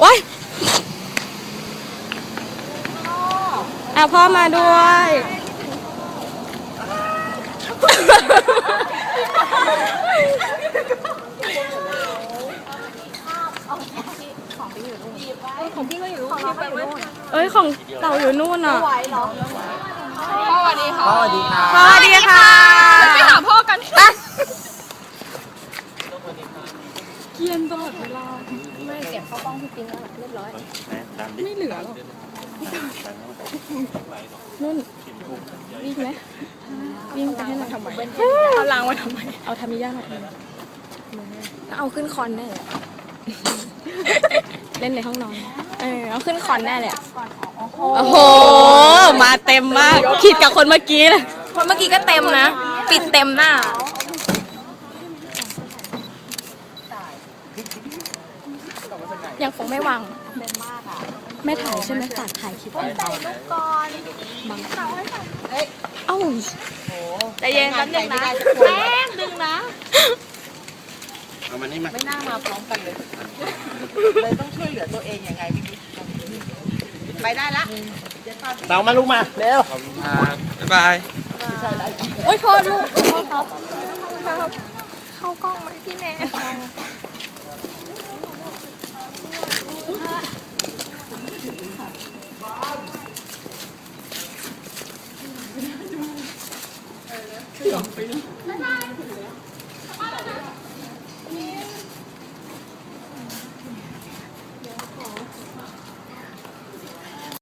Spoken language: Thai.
โอ๊ยอะพ่อมาด้วย ของพี่ก็อยู่ของเราก็อยู่นู่นเอ้ยของเราอยู่นู่นอะ ไหวเหรอพ่อสวัสดีค่ะสวัสดีค่ะสวัสดีค่ะ ไปหาพ่อกัน เกียนตลอดเวลา ไม่เสียงเข้ากล้องพี่ปิ๊งแล้วเรียบร้อยไม่เหลือหรอกนุ่นวิ่งไหมวิ่งไปให้หน่อยทำไมเอาล้างมาทำไมเอาทามิยามาทำไมแล้วเอาขึ้นคอนแน่เลยอะเล่นในห้องนอนเออเอาขึ้นคอนแน่เลยอะโอ้โห มาเต็มมากผิดกับคนเมื่อกี้เลยคนเมื่อกี้ก็เต็มนะ ปิดเต็มหน้า ยังคงไม่วางเป็นมากอะไม่ถ่ายใช่ไหมฝากถ่ายคลิปไว้ใส่ลูกก่อนบังเขาให้ใส่เอ้ยเอ้าใจเย็นแป๊บนึงนะแป๊บนึงนะเอามานี่มาไม่น่ามาพร้อมกันเลย เลยต้องช่วยเหลือตัวเองยังไงพี่บิ๊กไปได้ละเตามาลูกมา เร็วบ๊ายบาย โอ๊ยโทษลูกโทษครับเข้ากล้องไหมพี่แม่ 这个可以拜拜